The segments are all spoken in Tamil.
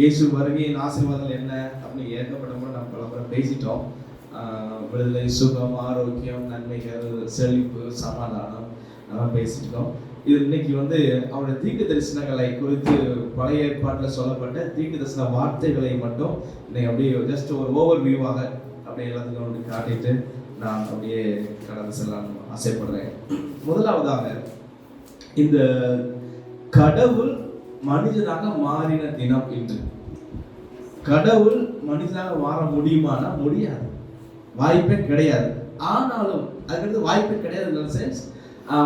இயேசு வருகையின் ஆசீர்வாதங்கள் என்ன அப்படின்னு ஏற்கப்பட்ட நம்ம பல பேசிட்டோம். விடுதலை சுகம் ஆரோக்கியம் நன்மைகள் செழிப்பு சமாதானம் அதெல்லாம் பேசிட்டோம். இது இன்னைக்கு வந்து அவருடைய தீர்க்க தரிசனங்களை குறித்து பழைய ஏற்பாட்டில் சொல்லப்பட்ட தீர்க்க தரிசன வார்த்தைகளை மட்டும் இன்னைக்கு அப்படியே ஜஸ்ட் ஒரு ஓவர் வியூவாக அப்படியே எல்லாத்துக்கும் வந்து காட்டிட்டு நான் அப்படியே கடந்து செல்லலாம் ஆசைப்படுறேன். முதலாவதாக இந்த கடவுள் மனிதனாக மாறின தினம் என்று கடவுள் மனிதனாக மாற முடியுமானா? முடியாது. வாய்ப்பே கிடையாது. ஆனாலும் அதுக்கு வாய்ப்பே கிடையாது சென்ஸ்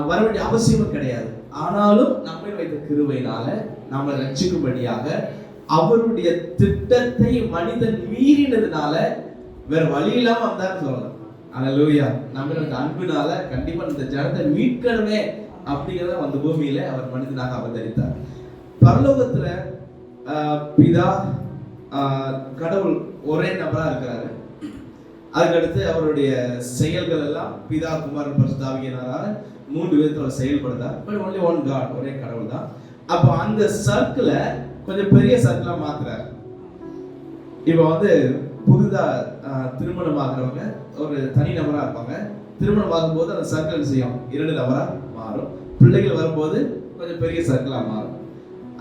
வர வேண்டிய அவசியமும் கிடையாது. ஆனாலும் நம்மை வைத்த கிருவையினால நம்மளை ரட்சிக்கும்படியாக அவருடைய திட்டத்தை மனிதன் மீறினதுனால வேற வழி இல்லாம வந்தாருன்னு சொல்லலாம். அல்லேலூயா நம்மளோட அன்பினால கண்டிப்பா இந்த ஜனத்தை மீட்கணுமே அப்படிங்கிறத அந்த பூமியில அவர் மனிதனாக அவதரித்தார். பரலோகத்துல பிதா கடவுள் ஒரே நபரா இருக்கிறாரு. அதுக்கடுத்து அவருடைய செயல்கள் எல்லாம் பிதா குமாரன் பரிசுத்தாவியனால மூன்று விதத்துல அவர் செயல்படுத்தார் பட் ஒன்லி ஒன் காட் ஒரே கடவுள் தான். அப்போ அந்த சர்க்கிளை கொஞ்சம் பெரிய சர்க்கிளா மாத்துறாரு. இப்போ வந்து புதிதா திருமணம் ஆகுறவங்க ஒரு தனி நபரா இருப்பாங்க. திருமணம் ஆகும்போது அந்த சர்க்கிள் செய்யும்? இரண்டு நபரா மாறும். பிள்ளைகள் வரும்போது கொஞ்சம் பெரிய சர்க்கிளா மாறும்.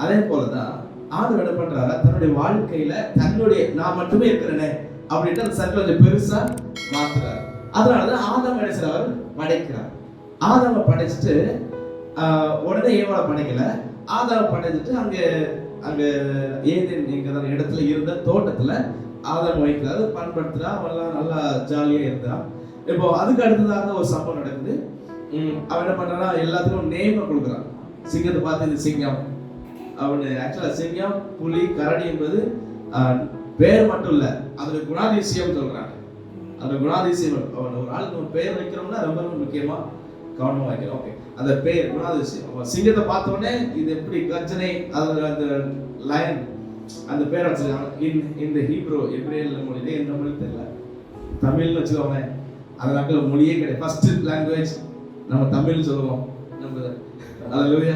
அதே போலதான் ஆண்டவர் என்ன பண்றாரா? தன்னுடைய வாழ்க்கையில தன்னுடைய நான் மட்டுமே இருக்கிறேனே அப்படின்ட்டு அந்த சர்க்கிள் கொஞ்சம் பெருசா மாத்துறாரு. அதனாலதான் ஆதம் என்ன செய்றார்? அவர் படைக்கிறார். ஆதாம படைச்சிட்டு உடனே ஏவாளை படைக்கல. ஆதாம படைச்சிட்டு அங்க அங்க ஏதேன் எங்க இடத்துல இருந்த தோட்டத்துல ஆதாம் வைக்கிறாரு. பண்படுத்துறா அவெல்லாம் நல்லா ஜாலியா இருந்தான். இப்போ அதுக்கு அடுத்ததாக ஒரு சம்பவம் நடக்குது. அவன் என்ன பண்றான்னா எல்லாத்துக்கும் நேமை கொடுக்குறான். சிங்கத்தை பார்த்து இது சிங்கம். அவனு ஆக்சுவலாக சிங்கம் புலி கரடி என்பது பேர் மட்டும் இல்லை. அதோட குணாதிசயம் சொல்கிறாங்க அந்த குணாதிசயம் அவன் ஒரு ஆளுக்கு ஒரு பேர் வைக்கிறோம்னா ரொம்ப ரொம்ப முக்கியமாக கவனமாக வைக்கிறோம் ஓகே அந்த பேர் குணாதிசயம். அவன் சிங்கத்தை பார்த்தோடனே இது எப்படி கர்ஜனை அதில் அந்த லயன் அந்த பேர் வச்சிருக்காங்க. இன் இந்த ஹீப்ரோ எப்ரேல் மொழியிலே எந்த மொழி தெரியல. தமிழ்னு வச்சுக்கோங்க அந்த நாட்டில் மொழியே கிடையாது. ஃபர்ஸ்ட் லாங்குவேஜ் நம்ம தமிழ் சொல்லுவோம். நம்ம அல்லேலூயா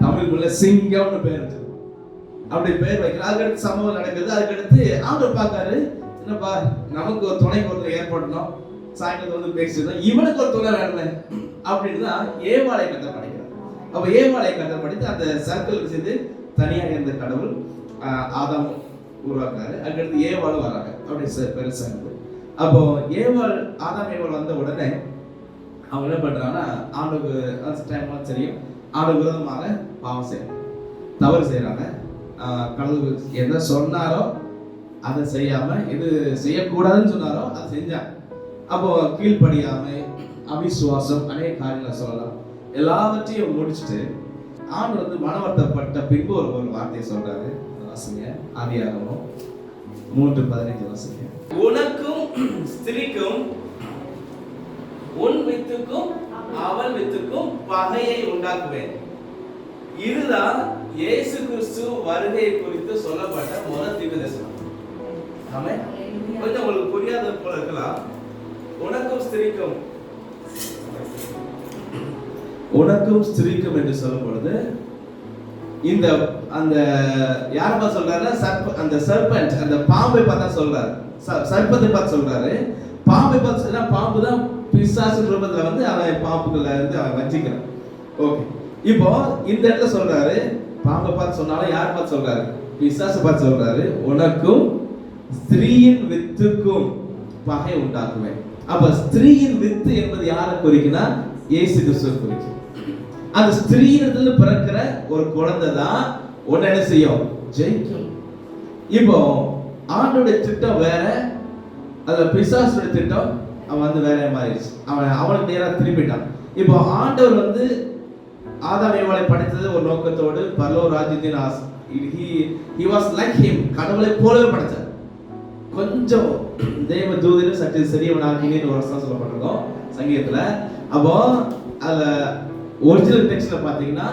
தமிழ் சிங்கம்னு பேர் வச்சிருக்கோம். அப்படி பேர் வைக்கலாம் அதுக்கடுத்து சம்பவம் நடக்குது. அதுக்கடுத்து ஆண்டவர் பார்க்காரு என்னப்பா நமக்கு ஒரு துணைக்கு ஒருத்தர் ஏற்படணும். சாயங்காலத்துல வந்து பேசிட்டு இவனுக்கு ஒரு துணை வேணுமே அப்படின்னு தான் ஏவாளை கதை படிக்கிறார். அப்ப ஏவாளை கதை படித்து அந்த சர்க்கிள் சேர்ந்து தனியாக இருந்த கடவுள் ஆஹ், ஆதாம் உருவாக்குறாரு. அதுக்கடுத்து ஏவாளும் வராங்க. அப்படி பெருசாக பெருசா இருந்து அப்போ ஏவாள் ஆதாம் ஏவாள் வந்த உடனே அவங்க என்ன பண்றாங்கன்னா ஆண்டுக்கு அந்த டைம்லாம் தெரியும். ஆண்டு விரோதமாக பாவம் செய்யறாங்க. தவறு செய்யறாங்க. கடவுள் எதை சொன்னாரோ அதை செய்யாம எது செய்யக்கூடாதுன்னு சொன்னாரோ அதை செஞ்சாங்க. அப்போ கீழ்ப்படியாமை அவிசுவாசம் அநேக காரியங்களை சொல்லலாம். எல்லாவற்றையும் முடிச்சுட்டு ஆண்டு வந்து மனவர்த்தப்பட்ட பின்பு ஒரு ஒரு வார்த்தையை சொல்றாரு. வாசிங்க ஆதியாகவும் மூன்று பதினைஞ்சு வாசிங்க. உனக்கும் ஸ்திரீக்கும் உன் வித்துக்கும் அவள் வித்துக்கும் பகையை உண்டாக்குவேன். இதுதான் இயேசு கிறிஸ்து வருகை குறித்து சொல்லப்பட்ட முதல் தீர்க்க தரிசனம் கொஞ்சம் உங்களுக்கு புரியாத போல இருக்கலாம். உனக்கும் ஸ்திரீக்கும் உனக்கும் ஸ்திரீக்கும் என்று சொல்லும் பொழுது இந்த அந்த யாரப்பா சொல்றாருன்னா சர்ப அந்த சர்பன்ட் அந்த பாம்பை பார்த்தா சொல்றாரு. ச- பார்த்து சொல்றாரு. பாம்பை பார்த்து சொன்னா பாம்பு தான் பிசாசு குடும்பத்தில் வந்து அவன் பாம்புக்குள்ள இருந்து அவன் வஞ்சிக்கிறான். ஓகே இப்போ இந்த இடத்துல சொல்றாரு பாம்பை பார்த்து சொன்னாலும் யார் பார்த்து சொல்றாரு? பிசாசு பார்த்து சொல்றாரு உனக்கும் ஸ்திரீயின் வித்துக்கும் பகை உண்டாக்குவேன் அப்ப ஸ்திரீயின் வித்து என்பது யாரை குறிக்குன்னா? இயேசு கிறிஸ்துவ குறிக்கும் அந்த ஸ்திரீயினத்துல பிறக்கிற ஒரு குழந்தை தான் உன்னை என்ன செய்யும்? ஜெயிக்கும். இப்போ ஆண்டோட திட்டம் வேற அதுல பிசாசுடைய திட்டம் அவன் வந்து வேற மாறிடுச்சு. அவன் அவனுக்கு நேராக திரும்பிட்டான். இப்போ ஆண்டவர் வந்து ஆதாமியவாளை படைத்தது ஒரு நோக்கத்தோடு பரலோ ராஜ்யத்தின் as he he was like him கடவுளை போலவே படைத்தார் கொஞ்சம் தெய்வ தூதரும் சற்று சிறியவனாக்கினேன்னு ஒரு வருஷம் சொல்லப்பட்டிருக்கோம் சங்கீதத்தில். அப்போ அதில் ஒரிஜினல் டெக்ஸ்ட்ல பார்த்தீங்கன்னா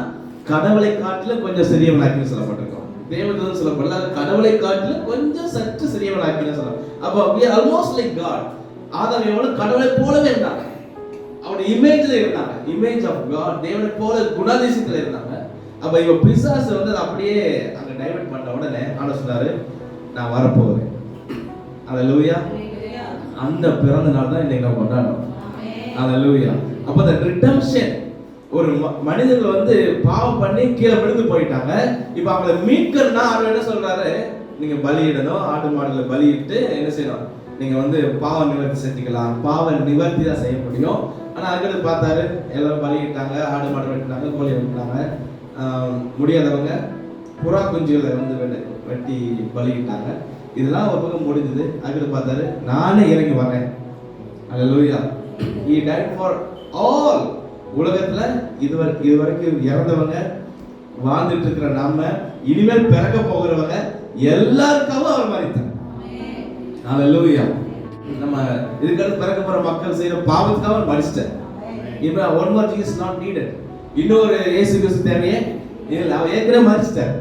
கடவுளை காட்டிலும் கொஞ்சம் சிறியவனாக்கின்னு சொல்லப்பட்டிருக்கோம். தேவதூதன் சொல்லப்படல கடவுளை காட்டிலும் கொஞ்சம் சற்று சிறியவனாக்கின்னு சொல்லலாம் அப்போ we almost like God Adam எவ்வளவு கடவுளை போலவே இருந்தாங்க. அவருடைய இமேஜ்ல இருந்தாங்க. இமேஜ் ஆஃப் காட் தேவனை போல குணாதிசயத்துல இருந்தாங்க. அப்ப இவ பிசாசு வந்து அதை அப்படியே அங்க டைவர்ட் பண்ண உடனே ஆனா சொன்னாரு நான் வரப்போகிறேன். அல்லேலூயா அந்த பிறந்த நாள் தான் இன்னைக்கு நம்ம கொண்டாடுறோம். அல்லேலூயா அப்ப அந்த ரிடம்ஷன் ஒரு மனிதர்கள் வந்து பாவம் பண்ணி கீழே விழுந்து போயிட்டாங்க. இப்ப அவங்களை மீட்கணும்னா அவர் என்ன சொல்றாரு? நீங்க பலியிடணும் ஆடு மாடுகளை பலியிட்டு என்ன செய்யணும்? நீங்கள் வந்து பாவ நிவர்த்தி செஞ்சுக்கலாம். பாவ நிவர்த்தி தான் செய்ய முடியும். ஆனால் அதுக்கடுத்து பார்த்தாரு எல்லோரும் பலியிட்டாங்க ஆடு மாடு வெட்டினாங்க கோழி வெட்டினாங்க. முடியாதவங்க புறா குஞ்சுகளை வந்து வெட்டி- வெட்டி இதெல்லாம் ஒரு பக்கம் முடிஞ்சது. அதுக்கடுத்து பார்த்தாரு நானே இறங்கி வரேன் அது லூயா ஈ டைட் ஃபார் ஆல் உலகத்தில் இதுவரை இதுவரைக்கும் இறந்தவங்க வாழ்ந்துட்டு இருக்கிற நாம இனிமேல் பிறக்க போகிறவங்க எல்லாருக்காகவும் அவர் மறைத்தார். அல்லேலூயா நம்ம இதுக்கடுத்து பிறக்க போற மக்கள் செய்யற பாவத்துக்காக அவர் மறிச்சிட்டார். இப்போ one more Jesus not needed. இன்னொரு இயேசு கிறிஸ்து தேவையே இல்லை அவர் ஏற்கனவே மறிச்சிட்டார்.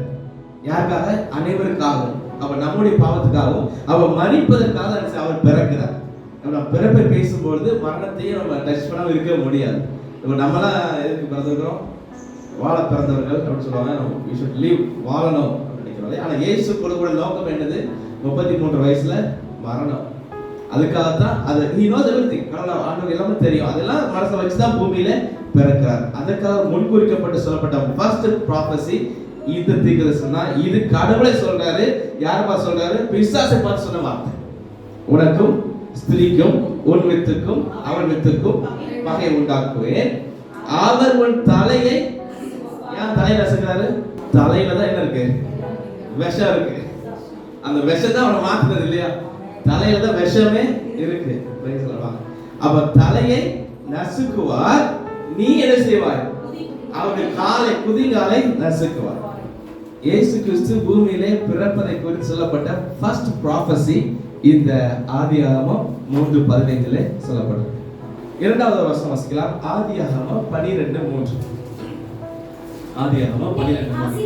யாருக்காக? அனைவருக்காகவும் அவர் நம்முடைய பாவத்துக்காகவும் அவர் மறிப்பதற்காக அவர் பிறக்கிறார். நம்ம பிறப்பை பேசும்பொழுது மரணத்தையும் நம்ம டச் பண்ணாமல் இருக்க முடியாது. இப்போ நம்மளாம் எதுக்கு பிறந்திருக்கிறோம்? வாழ பிறந்தவர்கள் அப்படின்னு சொல்லுவாங்க. வி ஷுட் லீவ் வாழணும் அப்படின்னு நினைக்கிறோம். ஆனால் இயேசு கொடுக்கூட நோக்கம் என்னது? முப்பத்தி மூன்று வயசுல மரணம். அதுக்காகத்தான் அது ஹி நோஸ் எவ்ரிதிங் கடவுள் ஆண்டவர் எல்லாமே தெரியும். அதெல்லாம் மனசை வச்சு தான் பூமியில பிறக்கிறார். அதற்காக முன்குறிக்கப்பட்டு சொல்லப்பட்ட ஃபர்ஸ்ட் ப்ராஃபஸி இந்த தீர்க்கதரிசனம் தான். இது கடவுளை சொல்றாரு. யாருப்பா சொல்றாரு? பிசாசை பார்த்து சொன்ன வார்த்தை. உனக்கும் ஸ்திரீக்கும் உன் வித்துக்கும் அவன் வித்துக்கும் பகை உண்டாக்குவேன் அவர் உன் தலையை ஏன் தலையை நசுக்கிறாரு? தலையில தான் என்ன இருக்கு? விஷம் இருக்கு. அந்த விஷம் தான் அவனை மாத்துறது இல்லையா? தலையில தான் விஷமே இருக்கு. அப்ப தலையை நசுக்குவார் நீ என்ன செய்வாய்? அவருடைய காலை குதிகாலை நசுக்குவார் இயேசு கிறிஸ்து பூமியிலே பிறப்பதை குறித்து சொல்லப்பட்ட ஃபர்ஸ்ட் ப்ராஃபஸி இந்த ஆதியாகமம் மூன்று பதினைந்துல சொல்லப்படும். இரண்டாவது வருஷம் வாசிக்கலாம். ஆதியாகமம் பனிரெண்டு மூன்று. ஆதியாகமம் பனிரெண்டு மூன்று.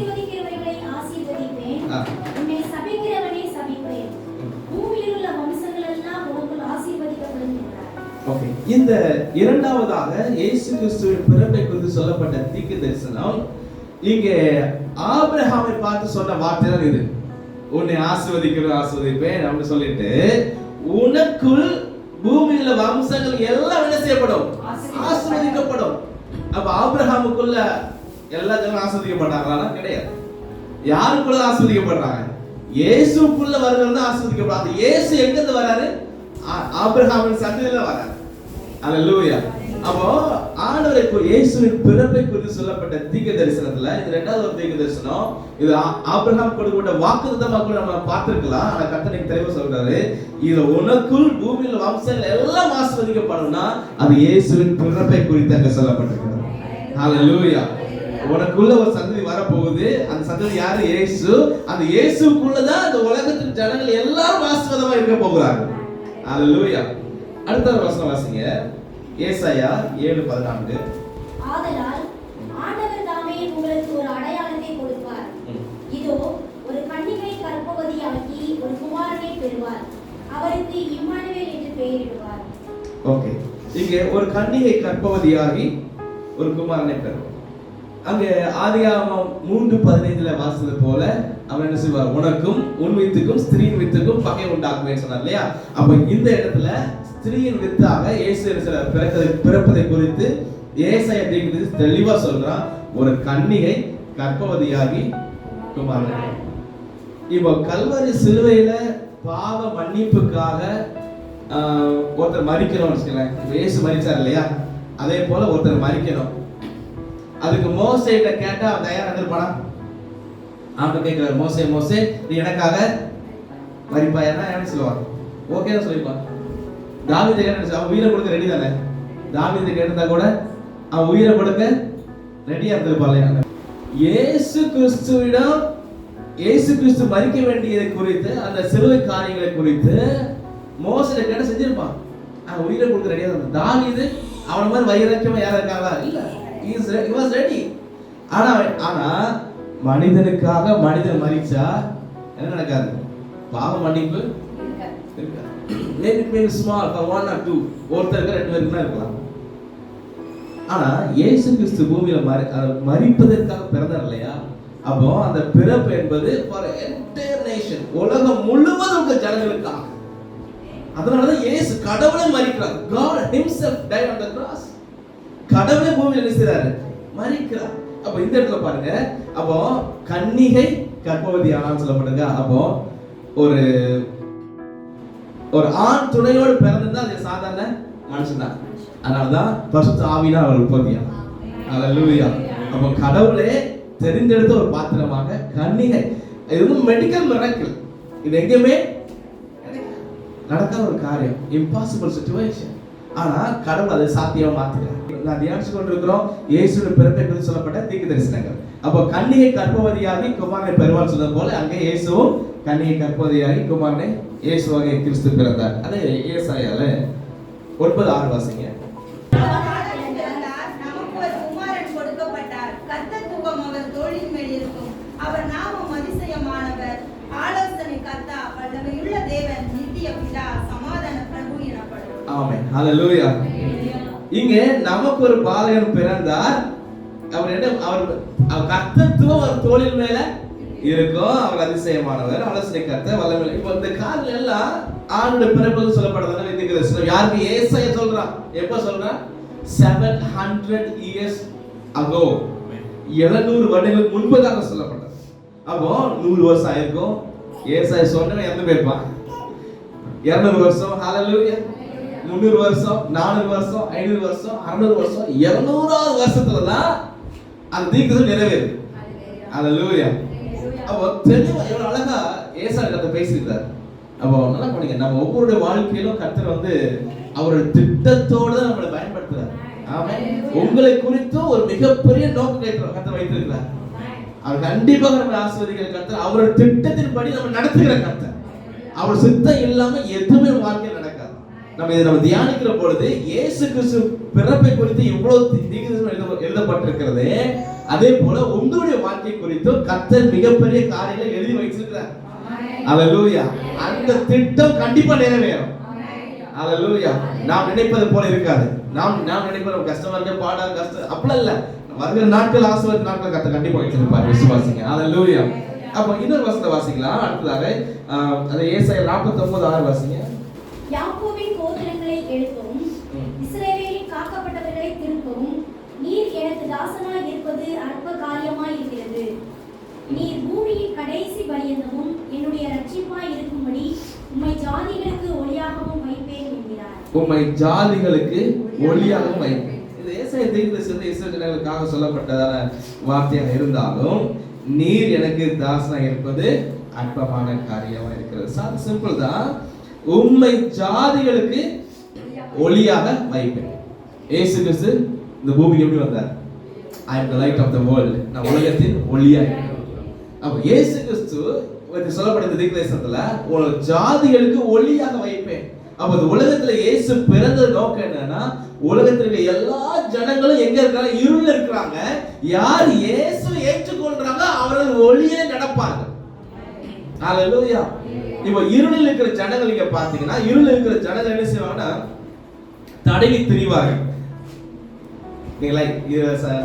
இந்த இரண்டாவதாக இயேசு கிறிஸ்துவின் பிறப்பை குறித்து சொல்லப்பட்ட தீக்கு தரிசனம். இங்கே ஆபிரகாமை பார்த்து சொன்ன வார்த்தை தான் இது. உன்னை ஆசிர்வதிக்கிற ஆசிர்வதிப்பேன் அப்படின்னு சொல்லிட்டு உனக்குள் பூமியில வம்சங்கள் எல்லாம் என்ன செய்யப்படும்? ஆசிர்வதிக்கப்படும். அப்ப ஆபிரஹாமுக்குள்ள எல்லா ஜனம் ஆசிர்வதிக்கப்பட்டாங்களா கிடையாது. யாருக்குள்ள ஆஸ்வதிக்கப்படுறாங்க இயேசுக்குள்ள வர்றவங்க தான் ஆஸ்வதிக்கப்படுறாங்க இயேசு எங்க இருந்து வராரு ஆபிரஹாமின் சந்ததியில வராரு அல்லூயா அப்போ ஆண்டவரை இயேசுவின் பிறப்பை குறித்து சொல்லப்பட்ட தீர்க்க தரிசனத்துல இது ரெண்டாவது ஒரு தீர்க்க தரிசனம். இது ஆபிரகாம் கொடுக்கப்பட்ட வாக்குத்தத்தமா கூட நம்ம பார்த்திருக்கலாம். ஆனா கத்தனைக்கு தெளிவா சொல்றாரு இது உனக்குள் பூமியில் வம்சங்கள் எல்லாம் ஆஸ்வதிக்கப்படும்னா அது இயேசுவின் பிறப்பை குறித்து அங்க சொல்லப்பட்டிருக்கிறது. ஹalleluya உனக்குள்ள ஒரு சந்ததி வரப்போகுது. அந்த சந்ததி யாரு? இயேசு. அந்த இயேசுக்குள்ள தான் அந்த உலகத்தின் ஜனங்கள் எல்லாரும் ஆஸ்வதமா இருக்க போகிறாங்க ஹalleluya அடுத்த ஒரு வசனம் வாசிங்க. ஏசாயா ஏழு பதினான்கு. ஆதலால் ஆண்டவர் தாமே உங்களுக்கு ஒரு அடையாளத்தை கொடுப்பார். இதோ ஒரு கன்னிகை கர்ப்பவதியாகி ஒரு குமாரனை பெறுவார். அவருக்கு இம்மானுவேல் என்று பெயரிடுவார். ஓகே. இங்கே ஒரு கன்னிகை கற்பவதியாகி ஒரு குமாரனை பெறும் அங்கே ஆதியாகமம் மூன்று பதினைந்துல வாசித்தது போல அவன் என்ன செய்வார் உனக்கும் உன் வித்துக்கும் ஸ்திரீயின் வித்துக்கும் பகை உண்டாக்குவேன் சொன்னார் இல்லையா? அப்ப இந்த இடத்துல ஸ்திரீயின் வித்தாக இயேசு பிறக்கதை பிறப்பதை குறித்து ஏசாய தீர்க்கதரிசி தெளிவா சொல்றான். ஒரு கன்னிகை கற்பவதியாகி குமாரன். இப்போ கல்வரி சிலுவையில பாவ மன்னிப்புக்காக ஆஹ், ஒருத்தர் மறிக்கணும்னு வச்சுக்கலேன் இயேசு மறிச்சார் இல்லையா? அதே போல ஒருத்தர் மறிக்கணும். அதுக்கு மோசைகிட்ட கேட்டா அவன் தயாரா இருந்திருப்பானா? அவன் கேட்கிறார் மோசே மோசே நீ எனக்காக மறிப்பாயன்னா என்ன சொல்லுவான். ஓகே தான் சொல்லிப்பான். தாவீதை கேட்டு அவன் உயிரை கொடுக்க ரெடி தானே? தாவீதை கேட்டிருந்தா கூட அவன் உயிரை கொடுக்க ரெடியா இருந்திருப்பான் இயேசு கிறிஸ்துவிடம் இயேசு கிறிஸ்து மறிக்க வேண்டியதை குறித்து அந்த சிலுவை காரியங்களை குறித்து மோசடி கேட்ட செஞ்சிருப்பான். அவன் உயிரை கொடுக்க ரெடியா இருந்தான். தாவீது அவன மாதிரி வைராக்கியமா யாரா இருக்காங்களா இல்ல. Was ready. ஆனா ஆனா மனிதனுக்காக மனிதன் மறிச்சா என்ன நடக்காது? பாவ மன்னிப்பு இருக்காது maybe maybe small for one or two ஒருத்தருக்கு ரெண்டு பேருக்கு தான் இருக்கலாம். ஆனா இயேசு கிறிஸ்து பூமியில மறி மறிப்பதற்காக பிறந்தார் இல்லையா? அப்போ அந்த பிறப்பு என்பது ஃபார் என்டையர் நேஷன் உலகம் முழுவதும் உள்ள ஜனங்களுக்காக. அதனாலதான் இயேசு கடவுளே மறிக்கிறார் God himself die on the cross கடவுளே பூமியில என்ன மறிக்கிறார் அப்ப இந்த இடத்துல பாருங்க. அப்போ கன்னிகை கற்பவதி ஆனான்னு சொல்லப்படுங்க அப்போ ஒரு ஒரு ஆண் துணையோடு பிறந்திருந்தா அது சாதாரண மனுஷன் தான். அதனாலதான் பரிசுத்த ஆவினா அவர் உற்பத்தியா? அல்லேலூயா அப்போ கடவுளே தெரிந்தெடுத்த ஒரு பாத்திரமாக கன்னிகை இது வந்து மெடிக்கல் மிராக்கிள் இது எங்கேயுமே நடக்காத ஒரு காரியம். இம்பாசிபிள் சுச்சுவேஷன் ஆனா கடவுள் அதை சாத்தியமா மாத்துகிறார் நான் தியானிச்சு கொண்டிருக்கிறோம். இயேசுவின் பிறப்பை குறித்து சொல்லப்பட்ட தீர்க்க தரிசனங்கள். அப்போ கன்னிகை கர்ப்பவதியாகி குமாரனை பெறுவார் சொன்னது போல அங்கே இயேசுவும் கன்னிகை கர்ப்பவதியாகி குமாரனை இயேசுவாக கிறிஸ்து பிறந்தார். அதே ஏசாயால ஒன்பது ஆறு வாசிங்க. ஒரு இங்க நமக்கு ஒரு பாலகன் பிறந்தார். அவர் என்ன அவர் கர்த்தத்துவம் அவர் தோளின் மேல இருக்கும். அவர் அதிசயமானவர் ஆலோசனை கர்த்தர் வல்லமை. இப்போ இந்த காலில் எல்லாம் ஆணுடைய பிறப்பு சொல்லப்படுறதுனால இந்த கிறிஸ்தவம் யாருக்கு? ஏசாய சொல்றான் எப்ப சொல்றான் செவன் ஹண்ட்ரட் இயர்ஸ் அகோ எழுநூறு வருடங்களுக்கு முன்பதாக சொல்லப்பட்டது. அப்போ நூறு வருஷம் ஆயிருக்கும். ஏசாய சொன்னவன் எந்த பேர்ப்பான் இருநூறு வருஷம் ஹalleluya முந்நூறு வருஷம் நானூறு வருஷம் ஐநூறு வருஷம் அறுநூறு வருஷம் இருநூறாவது வருஷத்துல தான் அந்த தீர்க்கதரிசனம் நிறைவேறுது. ஹalleluya அப்போ தெளிவா எவ்வளவு அழகா ஏசா கத்த பேசியிருந்தார் அப்போ நல்லா பண்ணுங்க நம்ம ஒவ்வொருடைய வாழ்க்கையிலும் கர்த்தர் வந்து அவரோட திட்டத்தோடு தான் நம்மளை பயன்படுத்துறார். ஆமென். உங்களை குறித்தும் ஒரு மிகப்பெரிய நோக்கம் கர்த்தர் வைத்திருக்கிறார். அவர் கண்டிப்பாக நம்மளை ஆசீர்வதிக்கிற கர்த்தர். அவரோட திட்டத்தின்படி நம்ம நடத்துகிற கர்த்தர். அவர் சித்தம் இல்லாம எதுவுமே வாழ்க்கையில் நடக்காது. நம்ம இதை நம்ம தியானிக்கிற பொழுது இயேசு கிறிஸ்து பிறப்பை குறித்து இவ்வளவு எழுதப்பட்டிருக்கிறது. அதே போல உங்களுடைய வாழ்க்கை குறித்தும் கர்த்தர் மிகப்பெரிய காரியங்களை எழுதி வைத்திருக்கிறார். அல்லேலூயா அந்த திட்டம் கண்டிப்பா நிறைவேறும். அல்லேலூயா நாம் நினைப்பது போல இருக்காது. நாம் நாம் நினைப்பது கஷ்டமா இருக்க பாடா கஷ்டம் அப்படிலாம் இல்ல. வருகிற நாட்கள் ஆசிர்வாத நாட்கள் கத்த கண்டிப்பா வச்சிருப்பார் விசுவாசிங்க. அல்லேலூயா அப்போ இன்னொரு வசனத்தை வாசிக்கலாம். அடுத்ததாக அது ஏசாயா 49 ஆறு வாசிங்க. யாக்கோபின் கோத்திரங்களை எழுப்பவும் ம். இஸ்ரவேலின் காக்கப்பட்டவர்களை திருப்பவும் நீர் எனக்கு தாசனாய் இருப்பது அற்ப காரியமாய் இருக்கிறது நீர் பூமியின் கடைசி பரியந்தமும் என்னுடைய ரட்சிப்பாய் இருக்கும்படி உம்மை ஜாதிகளுக்கு ஒளியாகவும் வைப்பேன் என்கிறார். உம்மை ஜாதிகளுக்கு ஒளியாகவும் வைப்பேன். இது ஏசாய தீர்க்கதரிசனம் இஸ்ரவேல் ஜனங்களுக்காக சொல்லப்பட்டதான வார்த்தையாக இருந்தாலும் நீர் எனக்கு தாசனா இருப்பது அற்பமான காரியமா இருக்கிறது. சார் சிம்பிள் தான். உம்மை ஜாதிகளுக்கு ஒளியாக வைப்பேன். ஏசு கிறிஸ்து இந்த பூமிக்கு எப்படி வந்தார்? I am the light of the world நான் உலகத்தின் ஒளியா இருக்கிறேன் அப்ப இயேசு கிறிஸ்து சொல்லப்பட்ட தீர்க்கதேசத்துல தீர்க்கதரிசனத்துல ஒரு ஜாதிகளுக்கு ஒளியாக வைப்பேன். அப்ப இந்த உலகத்துல இயேசு பிறந்த நோக்கம் என்னன்னா உலகத்துல இருக்க எல்லா ஜனங்களும் எங்க இருக்காங்க இருள் இருக்கிறாங்க. யார் இயேசு ஏற்றுக்கொள்றாங்க அவர்கள் ஒளியே நடப்பாங்க ஹalleluya இப்போ இருளில் இருக்கிற ஜனங்கள் நீங்க பாத்தீங்கன்னா இருளில் இருக்கிற ஜனங்கள் என்ன செய்வாங்கன்னா தடவி திரிவாங்க நீங்க லைட்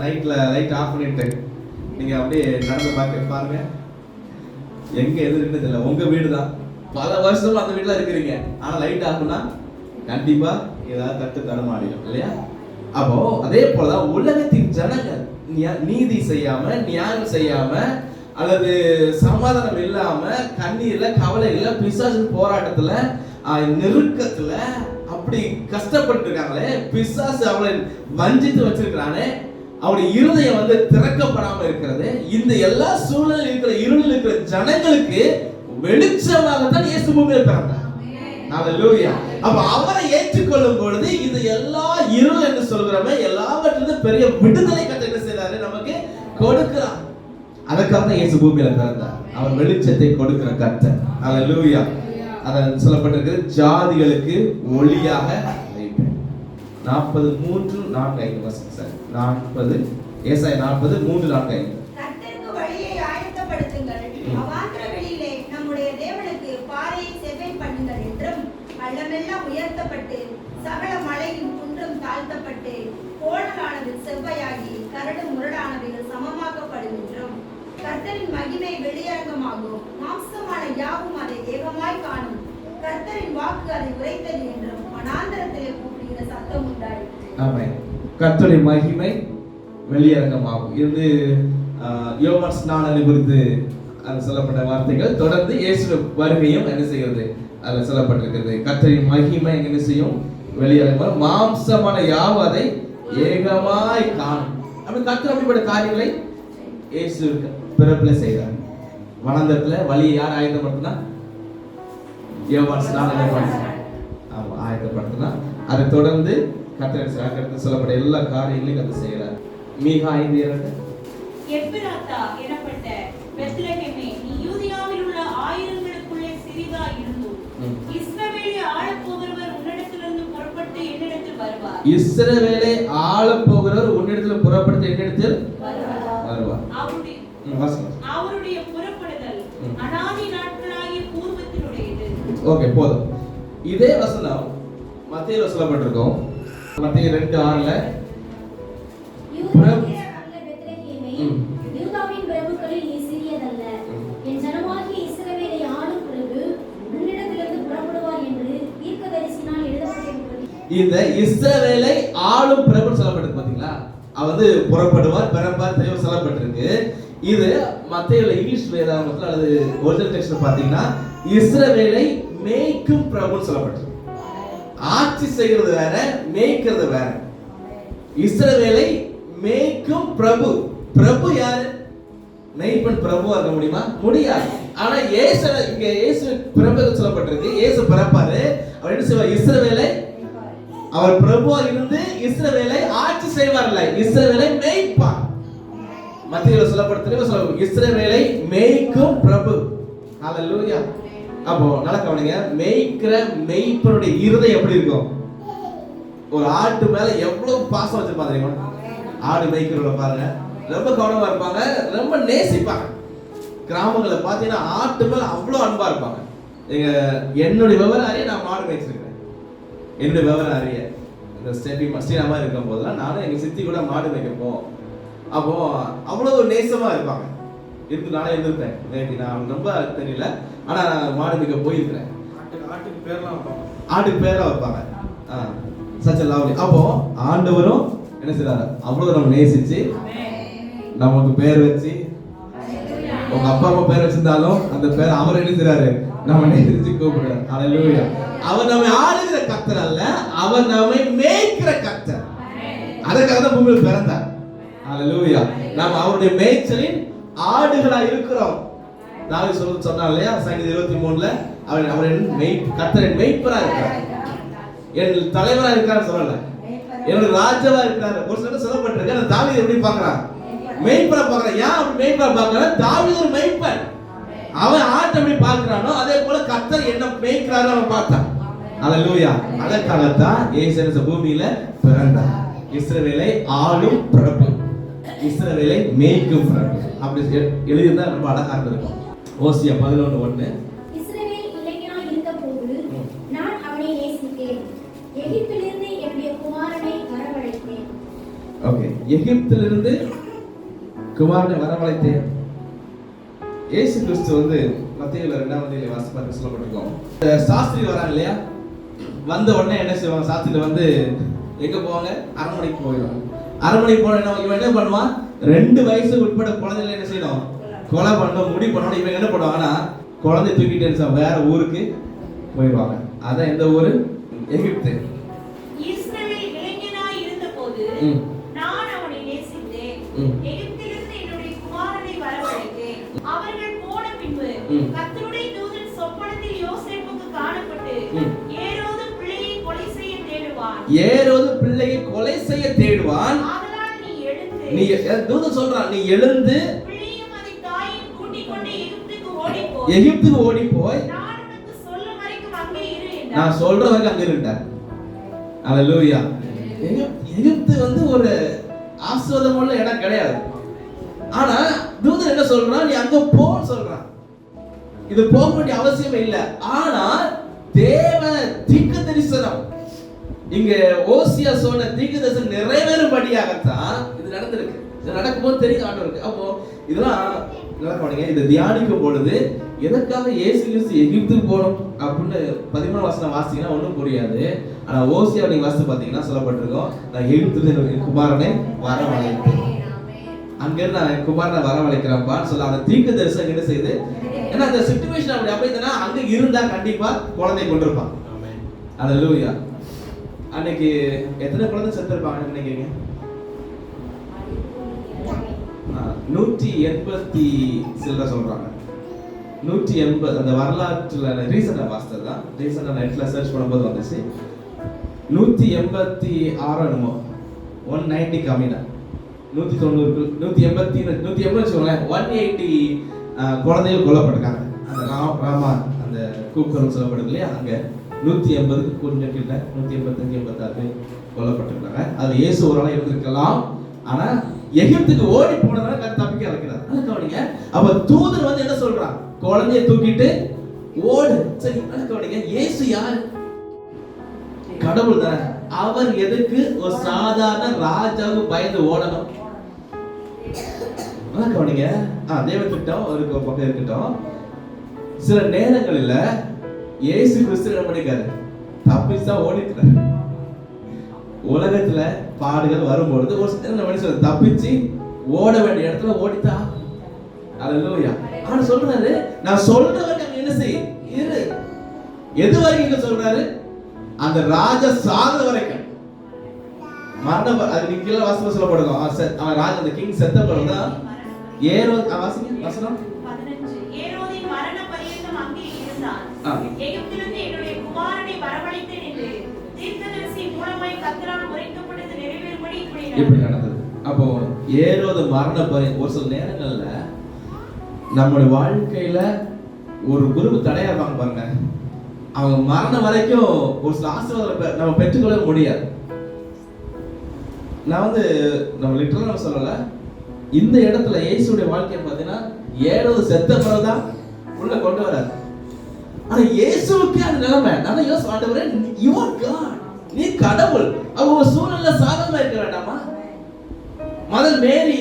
நைட்ல லைட் ஆஃப் பண்ணிட்டு நீங்கள் அப்படியே நடந்து பார்க்க பாருங்க. எங்கே எது இருக்குன்னு தெரியல. உங்கள் வீடு தான் பல வருஷம் அந்த வீட்டில் இருக்கிறீங்க. ஆனால் லைட் ஆஃப்னா கண்டிப்பாக ஏதாவது தட்டு தடமாடிடும் இல்லையா? அப்போ அதே போலதான் உலகத்தின் ஜனங்கள் நியா- நீதி செய்யாம நியாயம் செய்யாம அல்லது சமாதானம் இல்லாம கண்ணீர்ல கவலையில பிசாசு போராட்டத்துல நெருக்கத்துல அப்படி கஷ்டப்பட்டு இருக்காங்களே பிசாசு அவளை வஞ்சித்து வச்சிருக்கிறானே அவருடைய இருதயம் வந்து திறக்கப்படாமல் இருக்கிறது. இந்த எல்லா சூழலில் இருக்கிற இருளில் இருக்கிற ஜனங்களுக்கு வெளிச்சமாகத்தான் இயேசு பூமியில் பிறந்தார். அப்ப அவரை ஏற்றுக்கொள்ளும் பொழுது இது எல்லா இருள் என்று சொல்கிறோமே எல்லாவற்றிலும் பெரிய விடுதலை கட்ட என்ன செய்றாரு நமக்கு கொடுக்கிறார். அதுக்காக தான் இயேசு பூமியில பிறந்தார். அவர் வெளிச்சத்தை கொடுக்கிற கர்த்தர். லூயா அத சொல்லப்பட்டிருக்கு ஜாதிகளுக்கு ஒளியாக நாற்பது மூன்று நான்கு ஐந்து வருஷம் சார் நாற்பது ஏசாய நாற்பது மூன்று நான்கு கர்த்தரின் மகிமை வெளியரங்கமாகும். மாம்சமான யாவும் அதை ஏகமாய் காணும். கர்த்தரின் வாக்கு அதை உரைத்தது என்றும் வனாந்தரத்திலே கூப்பிடுகிற சத்தம் உண்டாயிற்று. கத்தோடைய மகிமை வெளியரங்கமாகும். இது ஆஹ், யோவான் ஸ்நானனை குறித்து அது சொல்லப்பட்ட வார்த்தைகள். தொடர்ந்து இயேசு வறுமையும் என்ன செய்கிறது? அதில் சொல்லப்பட்டிருக்கிறது. கத்தரின் மகிமை என்ன செய்யும்? வெளியரங்கம் மாம்சமான யாவும் அதை ஏகமாய் காணும். அப்படி கத்தர் அப்படிப்பட்ட காரியங்களை இயேசு பிறப்பில் செய்கிறார் வனந்தத்துல வழியை யார் ஆயுதப்படுத்தினா யோவான் ஸ்நானனை பண்ணி ஆமா ஆயத்தப்படுத்தினா. அதை தொடர்ந்து கத்திர சாக்கத்து சொல்லப்பட்ட எல்லா காரியங்களையும் கத்து செய்கிறார். மீகா ஐந்து இரண்டு. எப்பிராத்தா எனப்பட்ட பெத்லகேமே நீ யூதியாவில் உள்ள ஆயிரங்களுக்குள்ளே சிறிதா இருந்தும். இஸ்ரவேலை ஆளப் போகிறவர் உன்னிடத்திலிருந்து புறப்பட்டு என்னிடத்தில் வருவார். இஸ்ரவேலை ஆள போகிறவர் உன்னிடத்துல புறப்படுத்த என்னிடத்தில் வருவார். அவருடைய புறப்படுதல். அனாதி நாட்களாகிய பூர்வத்தினுடையது. ஓகே போதும். இதே வசனம் மத்தியில சொல்லப்பட்டிருக்கோம். மத்திய ரெண்டு ஆறுல. இந்த இஸ்ரவேலை ஆளும் பிரபு சொல்லப்பட்டது பாத்தீங்களா? அவர் வந்து புறப்படுவார் பிறப்பார் தெய்வம் சொல்லப்பட்டிருக்கு. இது மத்தியில இங்கிலீஷ் வேதாகமத்தில் அல்லது ஒரிஜினல் டெக்ஸ்ட் பாத்தீங்கன்னா இஸ்ரவேலை மேய்க்கும் பிரபுன்னு சொல்லப்பட்டிருக்கு. ஆட்சி செய்கிறது வேற மேய்க்கிறது வேற. இஸ்ரவேலை மேய்க்கும் பிரபு. பிரபு யாரு? மேய்ப்பன் பிரபுவா இருக்க முடியுமா? முடியாது. ஆனா ஏசு இங்க ஏசு பிறப்பு சொல்லப்பட்டிருக்கு. ஏசு பிறப்பாரு. அவர் என்ன செய்வார்? இஸ்ரவேலை அவர் பிரபுவா இருந்து இஸ்ரவேலை ஆட்சி செய்வார்ல இஸ்ரவேலை மேய்ப்பார். மத்தியில் சொல்லப்படுறது சொல்ல இஸ்ரவேலை மேய்க்கும் பிரபு. ஹalleluya அப்போ நல்லா கவனிங்க. மேய்க்கிற மேய்ப்பனுடைய இருதம் எப்படி இருக்கும்? ஒரு ஆட்டு மேல எவ்வளவு பாசம் வச்சிருப்பாங்க தெரியுமா? ஆடு மேய்க்கிறவங்கள பாருங்க. ரொம்ப கவனமா இருப்பாங்க. ரொம்ப நேசிப்பாங்க. கிராமங்களில் பார்த்தீங்கன்னா ஆட்டு மேல அவ்வளவு அன்பா இருப்பாங்க. எங்க என்னுடைய விவரம் அறிய நான் மாடு மேய்ச்சிருக்கிறேன். என்னுடைய விவரம் அறிய இந்த ஸ்டெபி மாதிரி இருக்கும் போதெல்லாம் நானும் எங்க சித்தி கூட மாடு மேய்க்கப்போம். அப்போ அவ்வளவு நேசமா இருப்பாங்க. இருந்து நானே இருந்திருப்பேன் மேபி நான் ரொம்ப தெரியல. ஆனா நான் மேய்க்க போயிருக்கிறேன். ஆட்டுக்கு பேர்லாம் வைப்பாங்க. ஆட்டுக்கு பேரா வைப்பாங்க. சச்ச லவ்லி அப்போ ஆண்டவரும் என்ன செய்றாரு? அவ்வளவு நம்ம நேசிச்சு நமக்கு பேர் வச்சு உங்க அப்பா அம்மா பேர் வச்சிருந்தாலும் அந்த பேர் அவர் என்ன செய்றாரு? நம்ம நேசிச்சு கூப்பிடுறாரு. ஹalleluya அவர் நம்மை ஆளுகிற கர்த்தர் அல்ல அவர் நம்மை மேய்க்கிற கர்த்தர் அதற்காக தான் பூமியில் பிறந்தார். ஹalleluya நாம் அவருடைய மேய்ச்சலின் ஆடுகளா இருக்கிறோம். தாவீது சொல்ல சொன்னார் இல்லையா? சங்கீதம் இருபத்தி மூணுல அவர் அவர் என் மெய் கர்த்தரின் மெய்ப்பரா இருக்கிறார். என் தலைவரா இருக்காரு சொல்லல. என்னோட ராஜாவா இருக்காரு ஒரு சிலர் சொல்லப்பட்டிருக்கு. அந்த தாவீது எப்படி பார்க்கறான்? மெய்ப்பரை பார்க்கறான். ஏன் அப்படி மெய்ப்பரை பாக்குறான் தாவீது ஒரு மெய்ப்பன் அவன் ஆட்டை எப்படி பாக்குறானோ அதே போல கத்தர் என்ன மேய்க்கிறாரு அவன் பார்த்தான். அல்லேலூயா அதற்காகத்தான் இயேசு பூமியில பிறந்தான் இஸ்ரவேலை ஆளும் பிறப்பு. இஸ்ரவேலை மேய்க்கும் பிறப்பு. அப்படி எழுதியிருந்தா ரொம்ப அழகா இருந்திருக்கும். ஓசியா பதினொன்று வரவழைத்தேன். ஓகே. எகிப்திலிருந்து குமாரனை வரவழைத்தேன். இயேசு கிறிஸ்து வந்து மத்தியில மத்தியில வாசிப்பாரு சொல்லப்பட்டிருக்கோம். சாஸ்திரி வராங்க இல்லையா? வந்த உடனே என்ன செய்வாங்க? சாஸ்திரியில வந்து எங்க போவாங்க? அரண்மனைக்கு போயிடுவாங்க. அரண்மனைக்கு போன என்ன பண்ணுவான்? ரெண்டு வயசு உட்பட குழந்தைகளை என்ன செய்யணும் கொலை பண்ணணும் முடி பண்ணணும் இவன் என்ன பண்ணுவாங்கன்னா குழந்தை தூக்கிட்டு? வேற ஊருக்கு போயிடுவாங்க. அதான் எந்த ஊரு? எகிப்து. அவர்கள் போன பின்பு ம். கர்த்தருடைய தூதன் சொப்பனத்தில் யோசேப்புக்கு காணப்பட்டு ம். ஏரோது பிள்ளையை கொலை செய்ய தேடுவான். ஏரோது பிள்ளையை கொலை செய்ய தேடுவான். ஆதலால் நீ எழுந்து நீ எ- தூதன் சொல்றான் நீ எழுந்து எகிப்துக்கு ஓடி போய் நான் சொல்ற வரைக்கும் அங்க இருட்டார் அல்லேலூயா எகிப்து எகிப்து வந்து ஒரு ஆசிர்வாதமுள்ள இடம் கிடையாது. ஆனா தூதன் என்ன சொல்றான்? நீ அங்க போன்னு சொல்றான். இது போக வேண்டிய அவசியம் இல்லை. ஆனா தேவ தீர்க்க தரிசனம் இங்க ஓசியா சொன்ன தீர்க்கதரிசனம் நிறைவேறும்படியாகத்தான் இது நடந்திருக்கு. இது நடக்கும்போது தெரியும் ஆண்டவருக்கு. அப்போ இதெல்லாம் நல்லா கவனிங்க. இதை தியானிக்கும் பொழுது எதற்காக இயேசு கிறிஸ்து எகிப்துக்கு போகணும் அப்படின்னு பதிமூணு வசனம் வாசிங்கன்னா ஒன்றும் புரியாது. ஆனா ஓசியா நீங்க வாசித்து பார்த்தீங்கன்னா சொல்லப்பட்டிருக்கோம். நான் எகிப்துல குமாரனை வரவழைத்தேன். அங்கிருந்து நான் குமாரனை வரவழைக்கிறப்பான்னு சொல்ல அந்த தீர்க்க தரிசனம் என்ன செய்யுது ஏன்னா அந்த சுச்சுவேஷன் அப்படி அப்படின்னா அங்க இருந்தா கண்டிப்பா குழந்தை கொண்டிருப்பான் அல்லேலூயா அன்னைக்கு எத்தனை குழந்தை செத்துருப்பாங்க நினைக்கிறீங்க? நூற்றி எண்பத்தி சில்லற சொல்கிறாங்க நூற்றி எண்பது அந்த வரலாற்றில் ரீசெண்டாக பார்த்தது தான். ரீசெண்டாக நெட்டில் சர்ச் பண்ணும்போது வந்துச்சு. நூற்றி எண்பத்தி ஆறு என்னமோ. ஒன் நைன்டி கம்மினா நூற்றி தொண்ணூறு நூற்றி எண்பத்தி நூற்றி எண்பது வச்சுக்கோங்களேன் ஒன் எயிட்டி குழந்தைகள் கொல்லப்பட்டிருக்காங்க. அந்த ராம ராமா அந்த கூக்குரல் சொல்லப்படுது இல்லையா? அங்கே நூற்றி எண்பதுக்கு கொஞ்சம் கிட்ட நூற்றி எண்பத்தஞ்சு எண்பத்தாறு கொல்லப்பட்டிருக்காங்க. அது இயேசு ஒரு ஆளாக இருந்திருக்கலாம். ஆனால் எகிப்துக்கு ஓடி போனதால கத்து தப்பிக்க வைக்கிறார். அது கவனிங்க. அப்ப தூதர் வந்து என்ன சொல்றான்? குழந்தைய தூக்கிட்டு ஓடு. சரி அது கவனிங்க? இயேசு யாரு? கடவுள் தானே அவர் எதுக்கு ஒரு சாதாரண ராஜாவுக்கு பயந்து ஓடணும்? கவனிங்க? தேவ திட்டம் ஒரு பக்கம் இருக்கட்டும். சில நேரங்களில் இயேசு கிறிஸ்து என்ன பண்ணிருக்காரு? தப்பிச்சா ஓடிக்கிறாரு உலகத்துல பாடுகள் வரும்பொழுது ஒரு சில மனுஷன் தப்பிச்சு ஓட வேண்டிய இடத்துல ஓடித்தா அல்லேலூயா ஆனா சொல்றாரு நான் சொல்ற வரைக்கும் என்ன செய் இரு. எது வரைக்கும் சொல்றாரு? அந்த ராஜா சாக வரைக்கும். மரண அது நீங்க கீழே வாசகம் சொல்லப்படுங்க. அவன் ராஜா அந்த கிங் செத்த ஆ, வாசிங்க வசனம் பதினஞ்சு. ஏரோதின் மரண பரியந்தம் அங்கே இருந்தான். இப்படி நடந்தது. அப்போ ஏரோது மரண பறி ஒரு சில நேரங்கள்ல நம்முடைய வாழ்க்கையில ஒரு குருவு தடையா இருப்பாங்க பாருங்க. அவங்க மரணம் வரைக்கும் ஒரு சில ஆசீர்வாதம் நம்ம பெற்றுக்கொள்ள முடியாது. நான் வந்து நம்ம லிட்டரலா சொல்லல. இந்த இடத்துல இயேசுடைய வாழ்க்கையை பார்த்தீங்கன்னா ஏழாவது செத்த பிறகுதான் உள்ள கொண்டு வராது ஆனா இயேசுவுக்கு அந்த நிலைமை. நான் யோசி ஆண்டவரே யூ ஆர் காட் நீ கடவுள். அவங்க சூழ்நிலை சாதகமா இருக்க வேண்டாமா? முதல் மேரி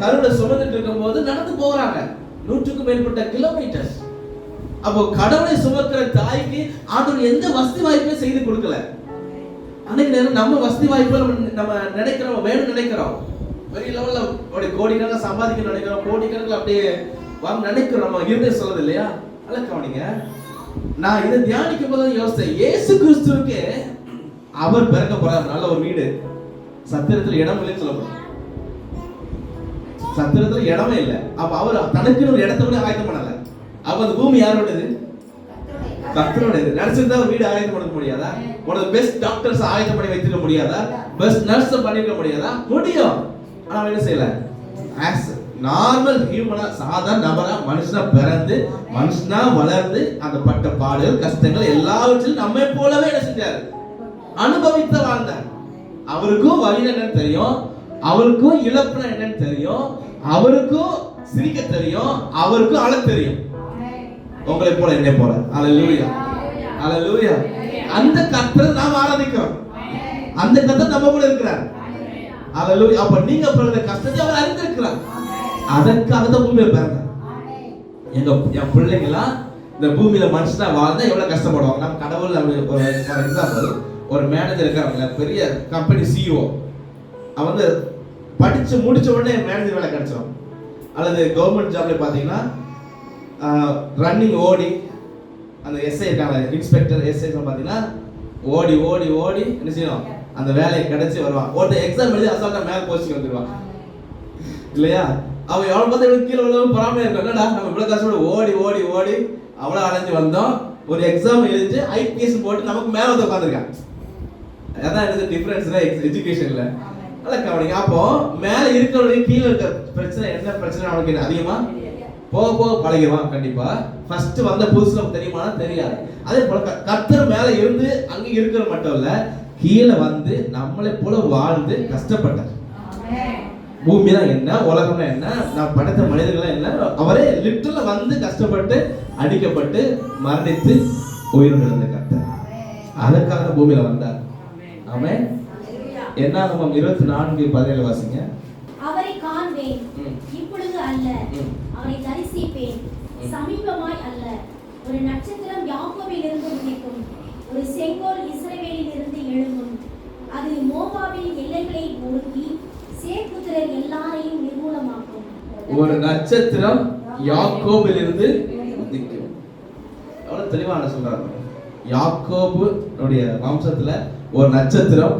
கருவில சுமந்துட்டு இருக்கும்போது நடந்து போறாங்க. நூற்றுக்கும் மேற்பட்ட கிலோமீட்டர்ஸ் அப்போ கடவுளை சுமக்கிற தாய்க்கு ஆண்டவர் எந்த வசதி வாய்ப்பையும் செய்து கொடுக்கல. அன்னைக்கு நேரம் நம்ம வசதி வாய்ப்பு நம்ம நம்ம நினைக்கிறோம் வேணும் நினைக்கிறோம். பெரிய லெவலில் அப்படி கோடிக்கணக்கில் சம்பாதிக்க நினைக்கிறோம். கோடிக்கணக்கில் அப்படியே வாங்க நினைக்கிறோம். நம்ம இருதயம் இல்லையா? அல்ல கவனிங்க. நான் இதை தியானிக்கும் போது யோசித்தேன். ஏசு கிறிஸ்துவுக்கு அவர் பிறக்க போறார். நல்ல ஒரு வீடு. சத்திரத்தில் இடம் இல்லைன்னு சொல்லப்படும். சத்திரத்துல இடமே இல்லை. அப்ப அவர் தனக்குன்னு ஒரு இடத்த கூட ஆயத்தம் பண்ணல. அப்ப அந்த பூமி யாரோடது கர்த்தருடையது. நர்ஸுக்கு தான் வீடு ஆயத்தம் பண்ண முடியாதா? உனது பெஸ்ட் டாக்டர்ஸ் ஆயத்தம் பண்ணி வைத்திருக்க முடியாதா? பெஸ்ட் நர்ஸ் பண்ணிருக்க முடியாதா? முடியும். ஆனா அவன் என்ன செய்யல? ஆஸ் நார்மல் ஹியூமனா சாதாரண நபரா மனுஷனா பிறந்து மனுஷனா வளர்ந்து அந்த பட்ட பாடுகள் கஷ்டங்கள் எல்லாவற்றிலும் நம்மை போலவே என்ன செஞ்சாரு? அனுபவித்து வாழ்ந்தார் அவருக்கும் வழி என்னன்னு தெரியும். அவருக்கும் இழப்புனா என்னன்னு தெரியும். அவருக்கும் சிரிக்க தெரியும். அவருக்கும் அழ தெரியும். உங்களை போல என்னை போல. அலலூயா அலலூயா அந்த கர்த்தரை நாம் ஆராதிக்கிறோம். அந்த கத்தர் நம்ம கூட இருக்கிறார். அலலூயா அப்ப நீங்க பிறந்த கஷ்டத்தை அவர் அறிந்திருக்கிறார். அதற்காக தான் பூமியில பிறந்தார். எங்க என் பிள்ளைங்களாம் இந்த பூமியில மனுஷனா வாழ்ந்தா எவ்வளவு கஷ்டப்படுவாங்க. நம்ம கடவுள் ஃபார் எக்ஸாம்பிள் ஒரு மேனேஜர் இருக்காங்கல்ல பெரிய கம்பெனி சிஇஓ அவன் வந்து படிச்சு முடிச்ச உடனே மேனேஜர் வேலை கிடைச்சிடும் அல்லது கவர்மெண்ட் ஜாப்ல பாத்தீங்கன்னா ரன்னிங் ஓடி அந்த எஸ்ஐ இருக்காங்க இன்ஸ்பெக்டர் எஸ்ஐ பார்த்தீங்கன்னா ஓடி ஓடி ஓடி என்ன செய்யணும்? அந்த வேலையை கிடைச்சி வருவான். ஒருத்தர் எக்ஸாம் எழுதி அசால்ட்டா மேல போஸ்டிங் வந்துடுவான் இல்லையா? அவன் எவ்வளவு பார்த்து இவனுக்கு கீழே விழுவும் பொறாமையா இருக்கும் என்னடா நம்ம இவ்வளவு கஷ்டப்பட்டு ஓடி ஓடி ஓடி அவ்வளவு அலைஞ்சு வந்தோம். ஒரு எக்ஸாம் எழுதிட்டு ஐபிஎஸ் போட்டு நமக்கு மேல வந்து உட்காந்துருக்கான் அதான் எனக்கு டிஃபரன்ஸ் எஜுகேஷன்ல நல்லா கவனிங்க. அப்போ மேல இருக்கிறவனுக்கு கீழே இருக்க பிரச்சனை என்ன பிரச்சனை அவனுக்கு என்ன? அதிகமா? போக போக பழகிடுவான் கண்டிப்பா. ஃபர்ஸ்ட் வந்த புதுசுல தெரியுமானா? தெரியாது. அதே போல கத்தர் மேல இருந்து அங்க இருக்கிற மட்டும் இல்ல கீழே வந்து நம்மளை போல வாழ்ந்து கஷ்டப்பட்டார். பூமினா என்ன? உலகம்னா என்ன? நான் படைத்த மனிதர்கள்லாம் என்ன? அவரே லிட்டரில் வந்து கஷ்டப்பட்டு அடிக்கப்பட்டு மரணித்து உயிர் நடந்த கத்தர் அதற்காக பூமியில வந்தார். ஆமென். என்னாகமம் இருபத்தி நான்கு பதினேழு வாசிங்க. அவரை காண்பேன். இப்பொழுது அல்ல. அவரை தரிசிப்பேன். சமீபமாய் அல்ல. ஒரு நட்சத்திரம் யாக்கோபில் இருந்து உதிக்கும். ஒரு செங்கோல் இஸ்ரவேலில் இருந்து எழும்பும். அது மோவாவின் எல்லைகளை நொறுக்கி சேப்புத்திரர் எல்லாரையும் நிர்மூலமாக்கும். ஒரு நட்சத்திரம் யாக்கோபிலிருந்து உதிக்கும். எவ்வளவு தெளிவான சொல்றாங்க. யாக்கோபு வம்சத்துல ஒரு நட்சத்திரம்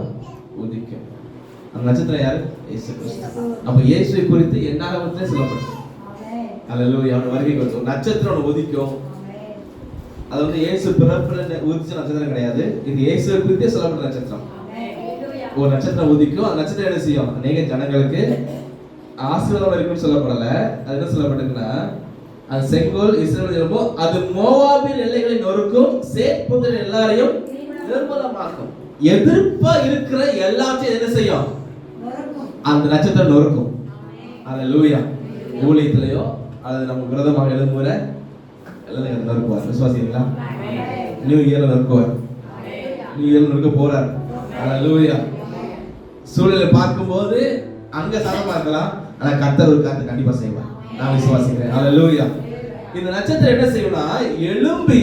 உதிக்கும். அந்த நட்சத்திரம் யாரு? இயேசு கிறிஸ்து. அப்ப இயேசுவை குறித்து என்னாகமத்திலே சொல்லப்பட்டது. அல்லேலூயா அவன் வருகை குறித்து ஒரு நட்சத்திரம் உதிக்கும். அது வந்து இயேசு பிறப்புல உதிச்ச நட்சத்திரம் கிடையாது. இது இயேசுவை குறித்தே சொல்லப்பட்ட நட்சத்திரம். ஒரு நட்சத்திரம் உதிக்கும். அந்த நட்சத்திரம் என்ன செய்யும்? அநேக ஜனங்களுக்கு ஆசீர்வாதம் இருக்குன்னு சொல்லப்படல. அது என்ன சொல்லப்பட்டிருக்குன்னா அது செங்கோல் இஸ்ரேல் எழும்போ அது மோவாபின் எல்லைகளை நொறுக்கும் சேப்புதல் எல்லாரையும் நிர்மலமாக்கும். எதிர்ப்பா இருக்கிற எல்லாத்தையும் என்ன செய்யும்? அந்த நட்சத்திரம் நொறுக்கும். அந்த லூயா ஊழியத்திலேயோ அது நம்ம விரதமாக எழுதுமுறை எல்லாம் நொறுக்குவார். விசுவாசிங்களா? நியூ இயர்ல நொறுக்குவார். நியூ இயர்ல நொறுக்க போறார். அந்த லூயா சூழலை பார்க்கும்போது அங்க சமமா இருக்கலாம். ஆனா கர்த்தர் ஒரு காரியத்தை கண்டிப்பா செய்வார். நான் விசுவாசிக்கிறேன். அல்லேலூயா இந்த நட்சத்திரம் என்ன செய்யும்னா எழும்பி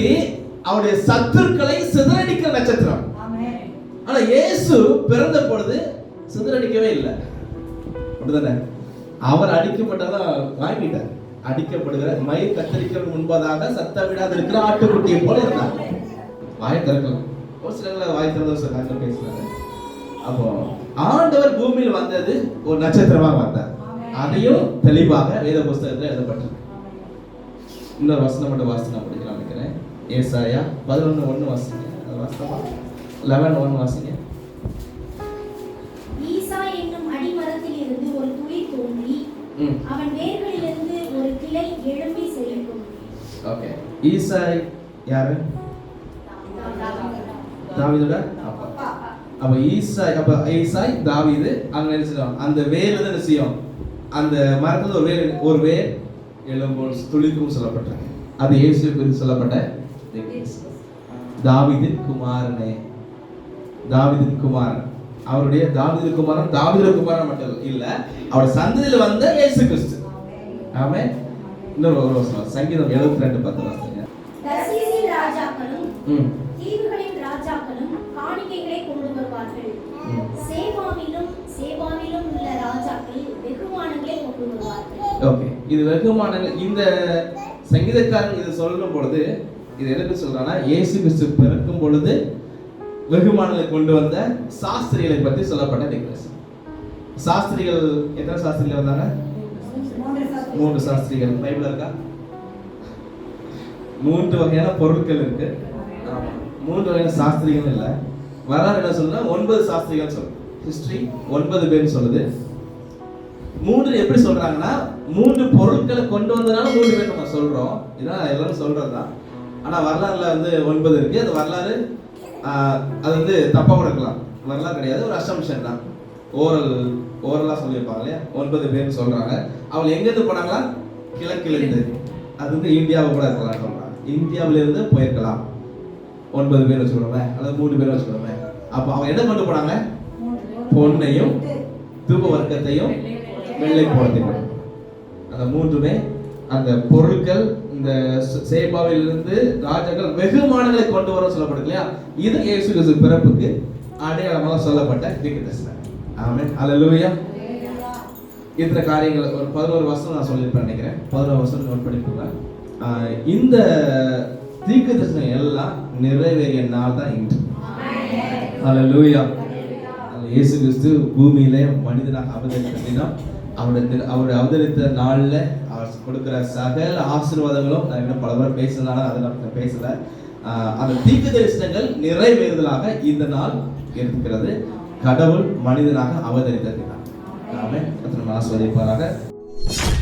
அவருடைய சத்துருக்களை சிதறடிக்கிற நட்சத்திரம். ஆனா இயேசு பிறந்த பொழுது சிதறடிக்கவே இல்லை. அப்படிதானே? அவர் அடிக்கப்பட்டதான் வாங்கிட்டார். அடிக்கப்படுகிற மயிர் கத்தரிக்கிறது முன்பதாக சத்த விடாத இருக்கிற ஆட்டுக்குட்டியை போல இருந்தார். வாயை திறக்கலாம். ஒரு சிலர்ல வாய் திறந்த ஒரு பேசுறாங்க. அப்போ ஆண்டவர் பூமியில் வந்தது ஒரு நட்சத்திரமாக வந்தார். அதையும் தெளிவாக வேத புஸ்தகத்தில் எழுதப்பட்டிருக்கு. இன்னொரு வசனம் மட்டும் வாசி படிக்கலாம் நினைக்கிறேன். ஏசாயா பதினொன்று ஒன்று வாசிங்க. அது லெவன் ஒன்று வாசிங்க ஈசா என்னும் அடிமரத்தில் இருந்து ஒரு துளி தோன்றி ம். அவன் வேர்களிலிருந்து ஒரு கிளை எழும்பி செழிக்கும். ஓகே ஈசாய் யாரு? தாவீதோட? அப்பா. அப்ப ஈசாய் அப்ப ஈசாய் தாவீது அங்க செய்யும் அந்த வேர் வந்து என்ன செய்யும்? அந்த மரத்துல ஒரு வேர் ஒரு வேர் எழும்போல் துளிக்கும் சொல்லப்பட்டிருக்கு அது இயேசு குறித்து சொல்லப்பட்ட தாவீதின் குமாரனே. தாவீதின் குமாரன். அவருடைய தாவீது குமாரன் தாவீது குமாரன் மட்டும் இல்ல அவர் சந்ததியில வந்த இயேசு கிறிஸ்து. ஆமே இன்னொரு ஒரு வசனம் சங்கீதம் எழுபத்தி ரெண்டு பத்து ம். தீவுகளின் ராஜாக்களும் காணிக்கைகளை கொண்டு வருவார்கள். ம். சேபாவிலும் சேபாவிலும் உள்ள ராஜாக்கள் வெகுமானங்களை கொண்டு வருவார்கள். ஓகே. இது வெகுமானங்கள் இந்த சங்கீதக்காரன் இது சொல்லும் பொழுது இது எதுக்கு சொல்றான்னா இயேசு கிறிஸ்து பிறக்கும் பொழுது வெகுமானங்களை கொண்டு வந்த சாஸ்திரிகளை பற்றி சொல்லப்பட்ட டிக்ரேஷன் சாஸ்திரிகள் எத்தனை சாஸ்திரிகள் வந்தாங்க மூன்று சாஸ்திரிகள். பைபிள் இருக்கா? மூன்று வகையான பொருட்கள் இருக்கு. மூன்று வகையான சாஸ்திரிகள் இல்ல. வரலாறு என்ன சொல்லுன்னா ஒன்பது சாஸ்திரிகள் சொல்லுது. ஹிஸ்டரி ஒன்பது பேர் சொல்லுது. மூன்று எப்படி சொல்றாங்கன்னா மூன்று பொருட்களை கொண்டு வந்தனால மூன்று பேர் நம்ம சொல்றோம். இதான் எல்லாரும் சொல்றதுதான். ஆனா வரலாறுல வந்து ஒன்பது இருக்கு. அது வரலாறு அது வந்து தப்பாக கூட இருக்கலாம். மாதிரிலாம் கிடையாது. ஒரு அசம்ஷன் தான். ஓரல் ஓரலாக சொல்லியிருப்பாங்க இல்லையா? ஒன்பது பேர் சொல்கிறாங்க அவங்க எங்கேருந்து போனாங்களா? கிழக்கிலிருந்து. அது வந்து இந்தியாவை கூட இருக்கலாம் சொல்கிறாங்க இந்தியாவிலேருந்து போயிருக்கலாம். ஒன்பது பேர் வச்சுக்கணுமே. அல்லது மூணு பேர் வச்சுக்கணுமே. அப்போ அவங்க என்ன கொண்டு போனாங்க? பொண்ணையும் தூப வர்க்கத்தையும் வெள்ளை போடத்தையும் அந்த மூன்றுமே அந்த பொருட்கள் இந்த சேபாவிலிருந்து ராஜாக்கள் வெகுமானங்களை கொண்டு வர சொல்லப்படுது இல்லையா? இது இயேசு கிறிஸ்து பிறப்புக்கு அடையாளமாக சொல்லப்பட்ட கிரிக்கெட் ஆமே அல்லேலூயா இத்தனை காரியங்கள் ஒரு பதினோரு வருஷம் நான் சொல்லியிருப்பேன் நினைக்கிறேன். பதினோரு வருஷம் நோட் பண்ணிக்கோங்க ஆஹ் இந்த தீர்க்க தரிசனம் எல்லாம் நிறைவேறிய நாள் தான் இன்று. அல்லேலூயா அந்த இயேசு கிறிஸ்து பூமியிலே மனிதனாக அவதரித்தான் அவருடைய அவருடைய அவதரித்த நாளில் கொடுக்குற சகல ஆசீர்வாதங்களும் நான் இன்னும் பல பேர் பேசுனதால அதை நான் பேசல. ஆஹ் அந்த தீர்க்க தரிசனங்கள் நிறைவேறுதலாக இந்த நாள் இருக்கிறது கடவுள் மனிதனாக அவதரித்திருக்கிறார். நாமே ஆமென்